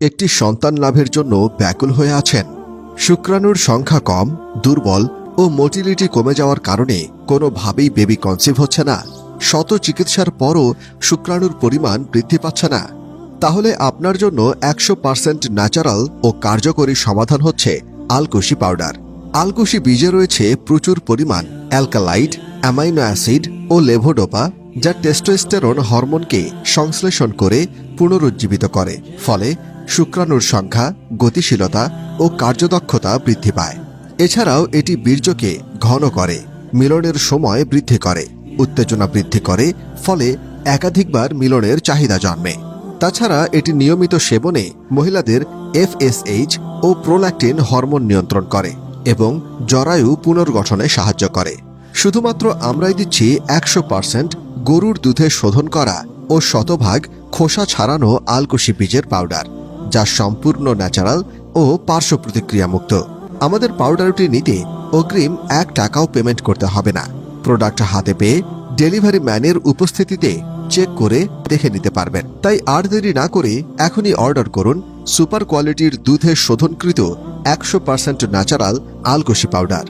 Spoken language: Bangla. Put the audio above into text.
একটি সন্তান লাভের জন্য ব্যাকুল হয়ে আছেন। শুক্রাণুর সংখ্যা কম, দুর্বল ও মোটিলিটি কমে যাওয়ার কারণে কোনোভাবেই বেবি কনসিভ হচ্ছে না। শত চিকিৎসার পরও শুক্রাণুর পরিমাণ বৃদ্ধি পাচ্ছে না। তাহলে আপনার জন্য একশো পার্সেন্ট ন্যাচারাল ও কার্যকরী সমাধান হচ্ছে আলকুশি পাউডার। আলকুশি বীজে রয়েছে প্রচুর পরিমাণ অ্যালকালাইড অ্যামাইনো অ্যাসিড ও লেভোডোপা। যা টেস্টোস্টেরন হরমোনকে সংশ্লেষণ করে পুনরুজ্জীবিত করে, ফলে শুক্রাণুর সংখ্যা, গতিশীলতা ও কার্যদক্ষতা বৃদ্ধি পায়। এছাড়াও এটি বীর্যকে ঘন করে, মিলনের সময় বৃদ্ধি করে, উত্তেজনা বৃদ্ধি করে, ফলে একাধিকবার মিলনের চাহিদা জন্মে। তাছাড়া এটি নিয়মিত সেবনে মহিলাদের এফএসএইচ ও প্রোল্যাক্টিন হরমোন নিয়ন্ত্রণ করে এবং জরায়ু পুনর্গঠনে সাহায্য করে। শুধুমাত্র আমরাই দিচ্ছি একশো পার্সেন্ট গরুর দুধে শোধন করা ও শতভাগ খোসা ছাড়ানো আলকুশি বীজের পাউডার, যা সম্পূর্ণ ন্যাচারাল ও পার্শ্ব প্রতিক্রিয়ামুক্ত। আমাদের পাউডারটি নিতে অগ্রিম এক টাকাও পেমেন্ট করতে হবে না। প্রোডাক্ট হাতে পেয়ে ডেলিভারি ম্যানের উপস্থিতিতে চেক করে দেখে নিতে পারবেন। তাই আর দেরি না করে এখনই অর্ডার করুন সুপার কোয়ালিটির দুধে শোধনকৃত একশো পার্সেন্ট ন্যাচারাল আলকুশি পাউডার।